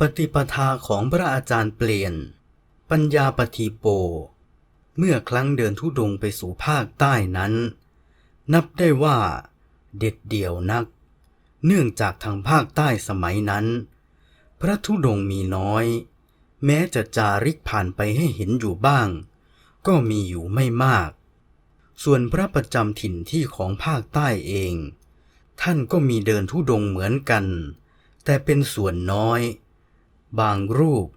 ปฏิปทาของพระอาจารย์เปลี่ยน ปัญญาปฏิโป เมื่อครั้งเดินทุดงค์ไปสู่ภาคใต้นั้น นับได้ว่า เด็ดเดี่ยวนัก เนื่องจากทางภาคใต้สมัยนั้น พระธุดงค์มีน้อย แม้จะจาริกผ่านไปให้เห็นอยู่บ้าง ก็มีอยู่ไม่มาก ส่วนพระประจำถิ่นที่ของภาคใต้เอง ท่านก็มีเดินทุดงค์เหมือนกัน แต่เป็นส่วนน้อย บางรูป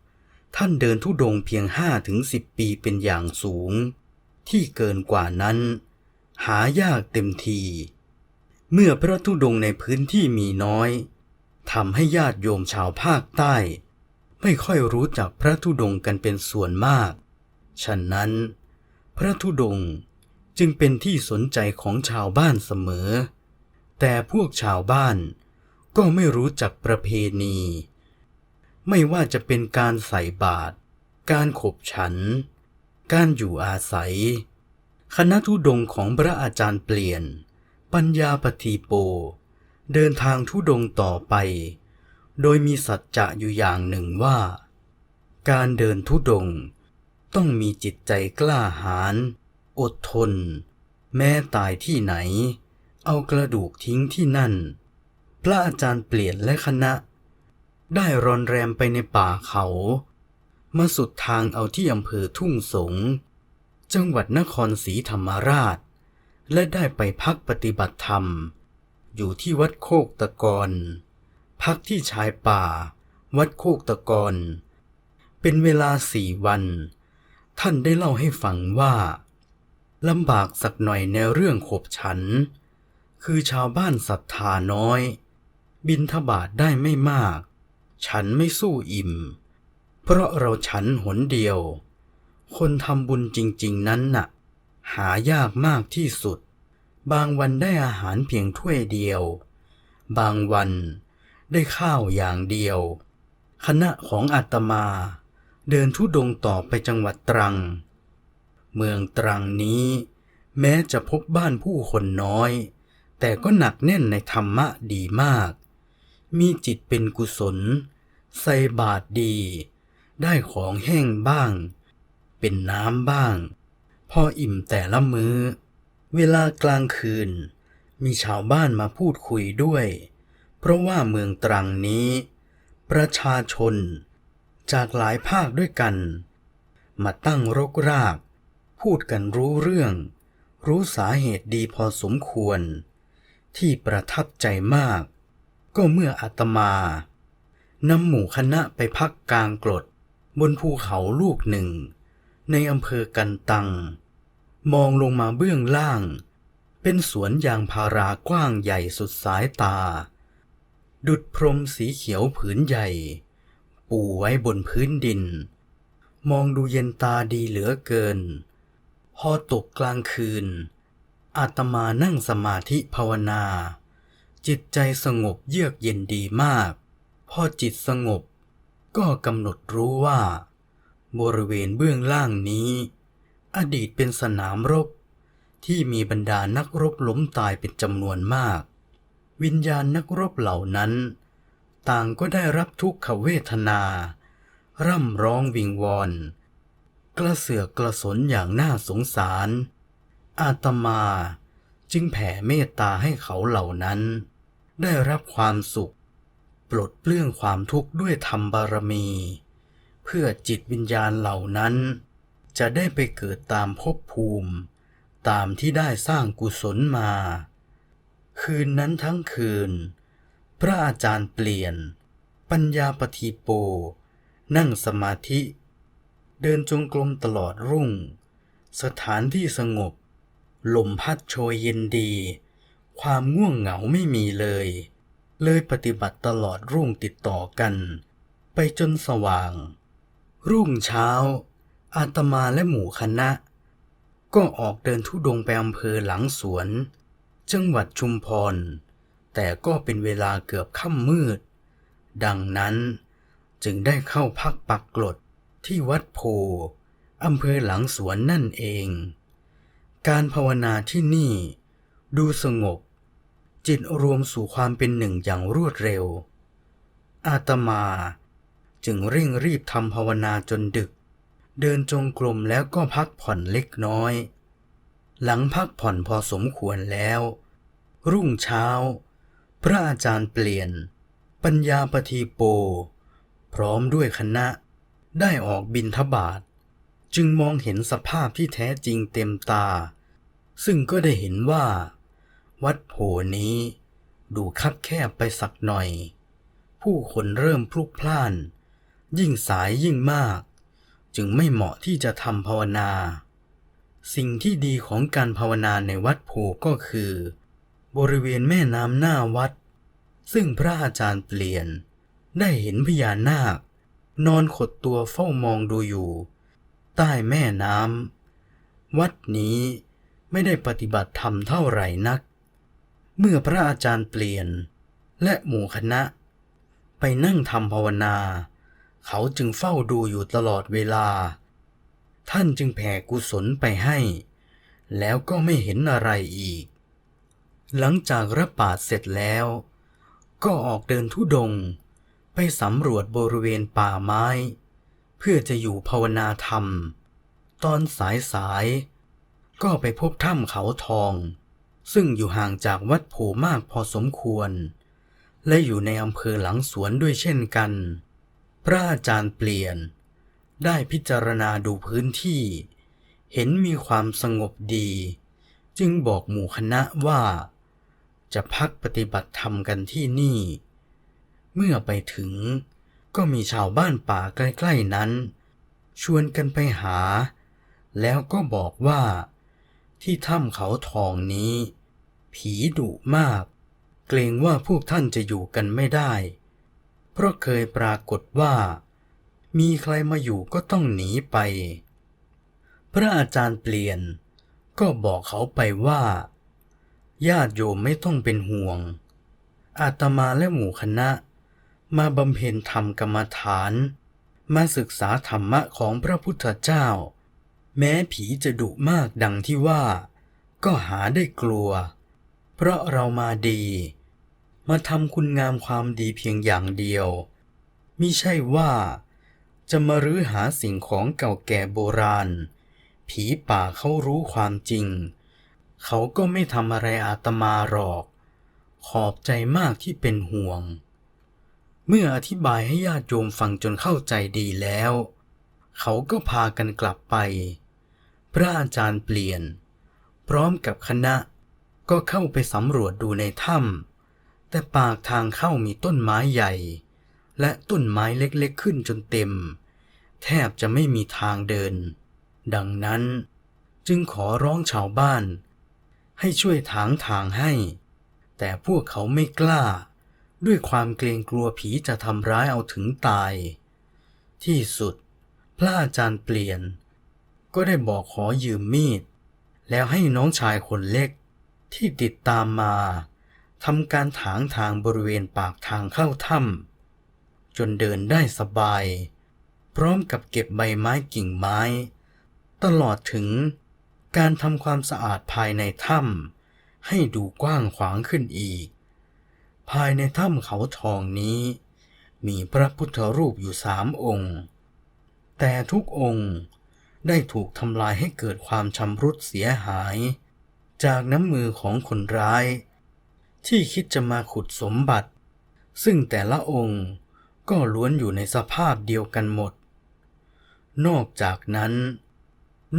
ท่านเดินทุดงเพียงห้าถึงสิบปีเป็นอย่างสูง ที่เกินกว่านั้น หายากเต็มที เมื่อพระธุดงในพื้นที่มีน้อยทำให้ญาติโยมชาวภาคใต้ ไม่ค่อยรู้จักพระธุดงกันเป็นส่วนมาก ฉะนั้น พระธุดงจึงเป็นที่สนใจของชาวบ้านเสมอ แต่พวกชาวบ้านก็ไม่รู้จักประเพณี ไม่ว่าจะเป็นการใส่บาตรการขบฉัน การอยู่อาศัย คณะทุดงของพระอาจารย์เปลี่ยน ปัญญาปฏิโป เดินทางทุดงต่อไป โดยมีสัจจะอยู่อย่างหนึ่งว่า การเดินทุดง ต้องมีจิตใจกล้าหาญอดทน แม้ตายที่ไหน เอากระดูกทิ้งที่นั่น พระอาจารย์เปลี่ยนและคณะ ได้รอนแรมไปในป่าเขามาสุดทางเอาที่อำเภอทุ่งสง จังหวัดนครศรีธรรมราช และได้ไปพักปฏิบัติธรรม อยู่ที่วัดโคกตะกอน พักที่ชายป่า วัดโคกตะกอนเป็นเวลาสี่วัน ท่านได้เล่าให้ฟังว่าลำบากสักหน่อยในเรื่องขบฉัน คือชาวบ้านศรัทธาน้อย บินทบาทได้ไม่มาก ฉันไม่สู้อิ่ม เพราะเราฉันหนเดียว คนทำบุญจริง ๆ นั้นน่ะ หายากมากที่สุด บางวันได้อาหารเพียงถ้วยเดียว บางวันได้ข้าวอย่างเดียว คณะของอาตมา เดินทุดงต่อไปจังหวัดตรัง เมืองตรังนี้ แม้จะพบบ้านผู้คนน้อย แต่ก็หนักแน่นในธรรมะดีมาก มีจิตเป็นกุศล ใส่บาตรดี ได้ของแห้งบ้าง เป็นน้ำบ้าง พออิ่มแต่ละมือ้อ เวลากลางคืน มีชาวบ้านมาพูดคุยด้วย เพราะว่าเมืองตรังนี้ ประชาชน จากหลายภาคด้วยกัน มาตั้งรกราก พูดกันรู้เรื่อง รู้สาเหตุดีพอสมควร ที่ประทับใจมาก ก็เมื่ออาตมานำหมู่คณะไปพักกลางกรด บนภูเขาลูกหนึ่ง ในอำเภอกันตัง มองลงมาเบื้องล่าง เป็นสวนยางพารากว้างใหญ่สุดสายตา ดุดพรมสีเขียวผืนใหญ่ ปูไว้บนพื้นดิน มองดูเย็นตาดีเหลือเกิน พอตกกลางคืนอาตมานั่งสมาธิภาวนา จิตใจสงบเยือกเย็นดีมาก พอจิตสงบ ก็กำหนดรู้ว่า บริเวณเบื้องล่างนี้ อดีตเป็นสนามรบ ที่มีบรรดานักรบล้มตายเป็นจำนวนมาก วิญญาณนักรบเหล่านั้น ต่างก็ได้รับทุกขเวทนา ร่ำร้องวิงวอนกระเสือกกระสนอย่างน่าสงสาร อาตมาจึงแผ่เมตตาให้เขาเหล่านั้น ได้รับความสุข ปลดเปลื้องความทุกข์ด้วยธรรมบารมี เพื่อจิตวิญญาณเหล่านั้น จะได้ไปเกิดตามภพภูมิ ตามที่ได้สร้างกุศลมา คืนนั้นทั้งคืน พระอาจารย์เปลี่ยน ปัญญาปฏิโป นั่งสมาธิ เดินจงกรมตลอดรุ่ง สถานที่สงบลมพัดโชยเย็นดี ความง่วงเหงาไม่มีเลย เลยปฏิบัติตลอดรุ่งติดต่อกัน ไปจนสว่าง รุ่งเช้า อาตมาและหมู่คณะ ก็ออกเดินทุดงไปอำเภอหลังสวน จังหวัดชุมพร แต่ก็เป็นเวลาเกือบค่ำมืด ดังนั้นจึงได้เข้าพักปักกลดที่วัดโพอำเภอหลังสวนนั่นเอง การภาวนาที่นี่ดูสงบ จิตรวมสู่ความเป็นหนึ่งอย่างรวดเร็ว อาตมา จึงเร่งรีบทำภาวนาจนดึก เดินจงกรมแล้วก็พักผ่อนเล็กน้อย หลังพักผ่อนพอสมควรแล้ว รุ่งเช้า พระอาจารย์เปลี่ยน ปัญญาปทีโป พร้อมด้วยคณะ ได้ออกบินทบาท จึงมองเห็นสภาพที่แท้จริงเต็มตา ซึ่งก็ได้เห็นว่า วัดโพนี้ ดูคับแคบไปสักหน่อย ผู้คนเริ่มพลุกพล่าน ยิ่งสายยิ่งมาก จึงไม่เหมาะที่จะทำภาวนา สิ่งที่ดีของการภาวนาในวัดโพก็คือ บริเวณแม่น้ำหน้าวัด ซึ่งพระอาจารย์เปลี่ยน ได้เห็นพญานาคนอนขดตัวเฝ้ามองดูอยู่ ใต้แม่น้ำวัดนี้ไม่ได้ปฏิบัติธรรมเท่าไหร่นัก เมื่อพระอาจารย์เปลี่ยน และหมู่คณะ ไปนั่งทำภาวนา เขาจึงเฝ้าดูอยู่ตลอดเวลา ท่านจึงแผ่กุศลไปให้ แล้วก็ไม่เห็นอะไรอีก หลังจากรับปาดเสร็จแล้ว ก็ออกเดินทุดง ไปสำรวจบริเวณป่าไม้ เพื่อจะอยู่ภาวนาธรรม ตอนสายสายๆก็ไปพบถ้ำเขาทอง ซึ่งอยู่ห่างจากวัดโพมากพอสมควร และอยู่ในอำเภอหลังสวนด้วยเช่นกัน พระอาจารย์เปลี่ยน ได้พิจารณาดูพื้นที่ เห็นมีความสงบดี จึงบอกหมู่คณะว่า จะพักปฏิบัติธรรมกันที่นี่ เมื่อไปถึงก็มีชาวบ้านป่าใกล้ ๆนั้น ชวนกันไปหา แล้วก็บอกว่าที่ถ้ำเขาทองนี้ ผีดุมาก เกรงว่าพวกท่านจะอยู่กันไม่ได้ เพราะเคยปรากฏว่า มีใครมาอยู่ก็ต้องหนีไป พระอาจารย์เปลี่ยน ก็บอกเขาไปว่า ญาติโยมไม่ต้องเป็นห่วง อาตมาและหมู่คณะ มาบำเพ็ญธรรมกรรมฐาน มาศึกษาธรรมะของพระพุทธเจ้า แม้ผีจะดุมากดังที่ว่าก็หาได้กลัว เพราะเรามาดี มาทำคุณงามความดีเพียงอย่างเดียวมิใช่ว่าจะมารื้อหาสิ่งของเก่าแก่โบราณ ผีป่าเขารู้ความจริง เขาก็ไม่ทำอะไรอาตมาหรอก ขอบใจมากที่เป็นห่วง เมื่ออธิบายให้ญาติโยมฟังจนเข้าใจดีแล้ว เขาก็พากันกลับไป พระอาจารย์เปลี่ยน พร้อมกับคณะ ก็เข้าไปสำรวจดูในถ้ำแต่ปากทางเข้ามีต้นไม้ใหญ่ และต้นไม้เล็กๆขึ้นจนเต็ม แทบจะไม่มีทางเดิน ดังนั้นจึงขอร้องชาวบ้าน ให้ช่วยถางทางให้ แต่พวกเขาไม่กล้า ด้วยความเกรงกลัวผีจะทำร้ายเอาถึงตาย ที่สุด พระอาจารย์เปลี่ยน ก็ได้บอกขอยืมมีด แล้วให้น้องชายคนเล็ก ที่ติดตามมาทำการถางทางบริเวณปากทางเข้าถ้ำจนเดินได้สบาย พร้อมกับเก็บใบไม้กิ่งไม้ ตลอดถึงการทำความสะอาดภายในถ้ำให้ดูกว้างขวางขึ้นอีก ภายในถ้ำเขาทองนี้ มีพระพุทธรูปอยู่สามองค์ แต่ทุกองค์ได้ถูกทำลายให้เกิดความชำรุดเสียหาย จากน้ำมือของคนร้าย ที่คิดจะมาขุดสมบัติ ซึ่งแต่ละองค์ก็ล้วนอยู่ในสภาพเดียวกันหมด นอกจากนั้น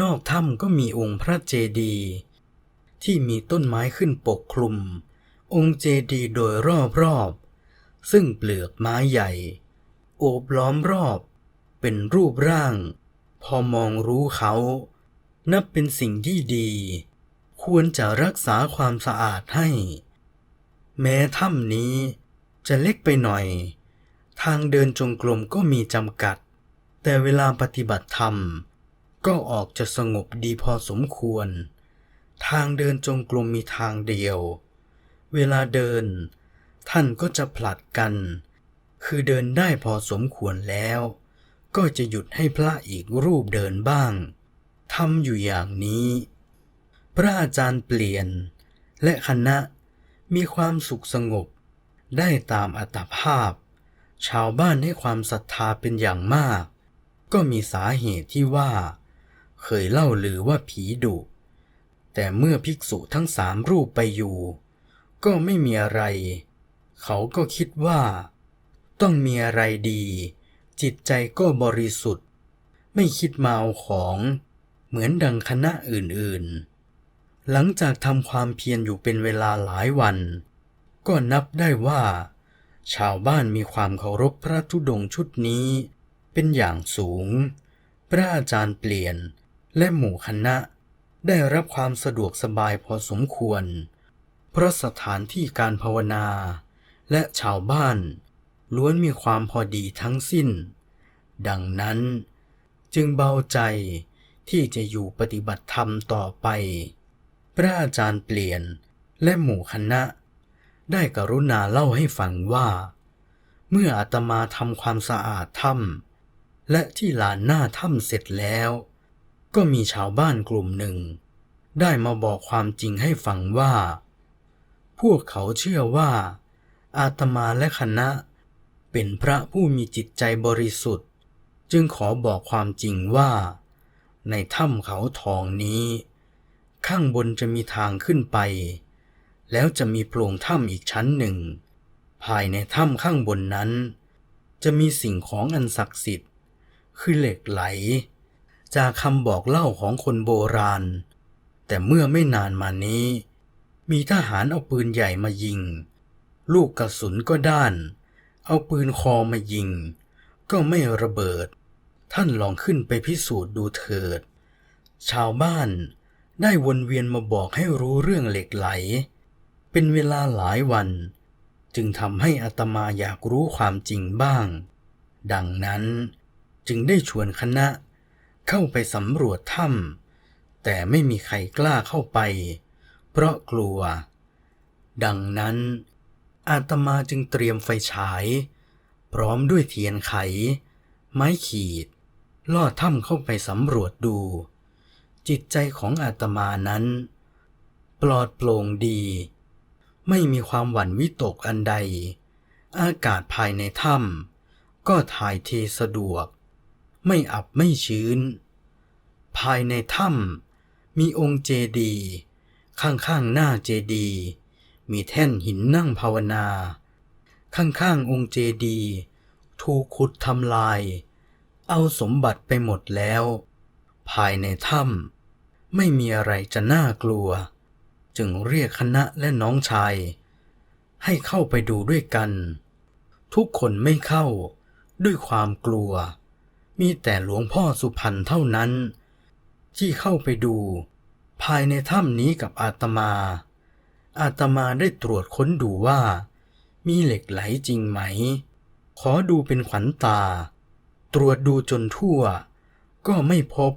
นอกถ้ำก็มีองค์พระเจดีย์ที่มีต้นไม้ขึ้นปกคลุม องค์เจดีย์โดยรอบๆซึ่งเปลือกไม้ใหญ่ โอบล้อมรอบ เป็นรูปร่าง พอมองรู้เขา นับเป็นสิ่งที่ดี ควรจะรักษาความสะอาดให้ แม้ถ้ำนี้จะเล็กไปหน่อย ทางเดินจงกรมก็มีจำกัด แต่เวลาปฏิบัติธรรม ก็ออกจะสงบดีพอสมควร ทางเดินจงกรมมีทางเดียว เวลาเดิน ท่านก็จะผลัดกัน คือเดินได้พอสมควรแล้ว ก็จะหยุดให้พระอีกรูปเดินบ้างทำอยู่อย่างนี้ พระอาจารย์เปลี่ยน และคณะมีความสุขสงบ ได้ตามอัตภาพ ชาวบ้านให้ความศรัทธาเป็นอย่างมาก ก็มีสาเหตุที่ว่า เคยเล่าลือว่าผีดุ แต่เมื่อภิกษุทั้งสามรูปไปอยู่ ก็ไม่มีอะไร เขาก็คิดว่า ต้องมีอะไรดี จิตใจก็บริสุทธิ์ ไม่คิดมาเอาของ เหมือนดังคณะอื่นๆ หลังจากทำความเพียรอยู่เป็นเวลาหลายวัน ก็นับได้ว่า ชาวบ้านมีความเคารพพระธุดงค์ชุดนี้ เป็นอย่างสูง พระอาจารย์เปลี่ยนและหมู่คณะ ได้รับความสะดวกสบายพอสมควร เพราะสถานที่การภาวนา และชาวบ้าน ล้วนมีความพอดีทั้งสิ้น ดังนั้นจึงเบาใจที่จะอยู่ปฏิบัติธรรมต่อไป พระอาจารย์เปลี่ยนและหมู่คณะ ได้กรุณาเล่าให้ฟังว่า เมื่ออาตมาทำความสะอาดถ้ำและที่ลานหน้าถ้ำเสร็จแล้ว ก็มีชาวบ้านกลุ่มหนึ่ง ได้มาบอกความจริงให้ฟังว่า พวกเขาเชื่อว่า อาตมาและคณะ เป็นพระผู้มีจิตใจบริสุทธิ์ จึงขอบอกความจริงว่า ในถ้ำเขาทองนี้ ข้างบนจะมีทางขึ้นไป แล้วจะมีโพรงถ้ำอีกชั้นหนึ่ง ภายในถ้ำข้างบนนั้น จะมีสิ่งของอันศักดิ์สิทธิ์ คือเหล็กไหล จากคำบอกเล่าของคนโบราณ แต่เมื่อไม่นานมานี้ มีทหารเอาปืนใหญ่มายิง ลูกกระสุนก็ด้าน เอาปืนคอมายิง ก็ไม่ระเบิด ท่านลองขึ้นไปพิสูจน์ดูเถิด ชาวบ้าน ได้วนเวียนมาบอกให้รู้เรื่องเหล็กไหล เป็นเวลาหลายวัน จึงทำให้อาตมาอยากรู้ความจริงบ้าง ดังนั้นจึงได้ชวนคณะเข้าไปสำรวจถ้ำแต่ไม่มีใครกล้าเข้าไป เพราะกลัว ดังนั้น อาตมาจึงเตรียมไฟฉาย พร้อมด้วยเทียนไข ไม้ขีดลอดถ้ำเข้าไปสำรวจดู จิตใจของอาตมานั้น ปลอดโปร่งดี ไม่มีความหวั่นวิตกอันใด อากาศภายในถ้ำก็ถ่ายเทสะดวก ไม่อับไม่ชื้น ภายในถ้ำมีองค์เจดีข้างๆหน้าเจดีมีแท่นหินนั่งภาวนา ข้างๆองค์เจดีถูกขุดทำลาย เอาสมบัติไปหมดแล้ว ภายในถ้ำ ไม่มีอะไรจะน่ากลัว จึงเรียกคณะและน้องชาย ให้เข้าไปดูด้วยกัน ทุกคนไม่เข้าด้วยความกลัว มีแต่หลวงพ่อสุพรรณเท่านั้น ที่เข้าไปดู ภายในถ้ำนี้กับอาตมา อาตมาได้ตรวจค้นดูว่า มีเหล็กไหลจริงไหม ขอดูเป็นขวัญตา ตรวจดูจนทั่ว ก็ไม่พบ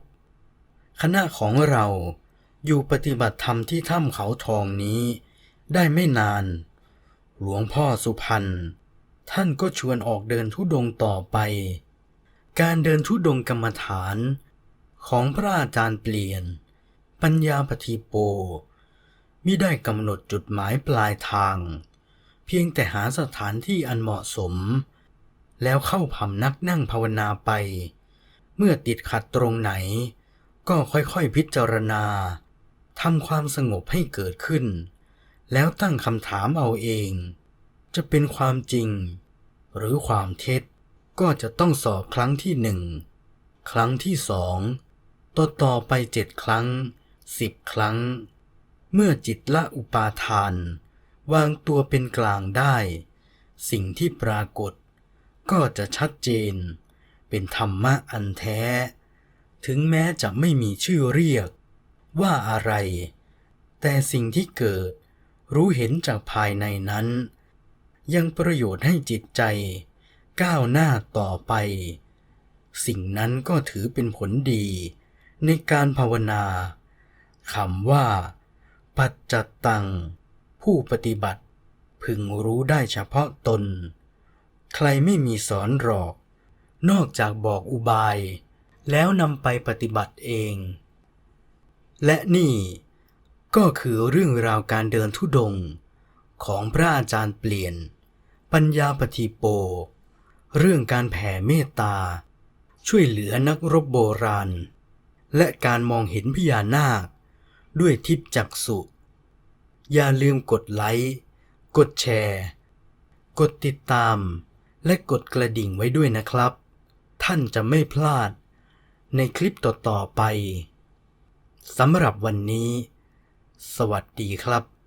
คณะของเราอยู่ปฏิบัติธรรมที่ถ้ำเขาทองนี้ ได้ไม่นาน หลวงพ่อสุพรรณท่านก็ชวนออกเดินทุดงต่อไป การเดินทุดงกรรมฐาน ของพระอาจารย์เปลี่ยน ปัญญาปฏิโปมิได้กำหนดจุดหมายปลายทาง เพียงแต่หาสถานที่อันเหมาะสม แล้วเข้าพำนักนั่งภาวนาไป เมื่อติดขัดตรงไหน ก็ค่อยๆพิจารณาทำความสงบให้เกิดขึ้น แล้วตั้งคำถามเอาเอง จะเป็นความจริง หรือความเท็จก็จะต้องสอบครั้งที่หนึ่งครั้งที่สองต่อต่อไปเจ็ดครั้งสิบครั้ง เมื่อจิตละอุปาทาน วางตัวเป็นกลางได้ สิ่งที่ปรากฏ ก็จะชัดเจน เป็นธรรมะอันแท้ ถึงแม้จะไม่มีชื่อเรียก ว่าอะไร แต่สิ่งที่เกิด รู้เห็นจากภายในนั้น ยังประโยชน์ให้จิตใจ ก้าวหน้าต่อไป สิ่งนั้นก็ถือเป็นผลดี ในการภาวนาคำว่า ปัจจตตัง ผู้ปฏิบัติ พึงรู้ได้เฉพาะตน ใครไม่มีสอนหรอก นอกจากบอกอุบาย แล้วนำไปปฏิบัติเอง และนี่ก็คือเรื่องราวการเดินทุดงค์ของพระอาจารย์เปลี่ยน ปัญญาปฏิโป เรื่องการแผ่เมตตา ช่วยเหลือนักรบโบราณ และการมองเห็นพญานาค ด้วยทิพย์จักษุอย่าลืมกดไลค์กดแชร์ กดติดตาม และกดกระดิ่งไว้ด้วยนะครับ ท่านจะไม่พลาด ในคลิปต่อๆไปสำหรับวันนี้ สวัสดีครับ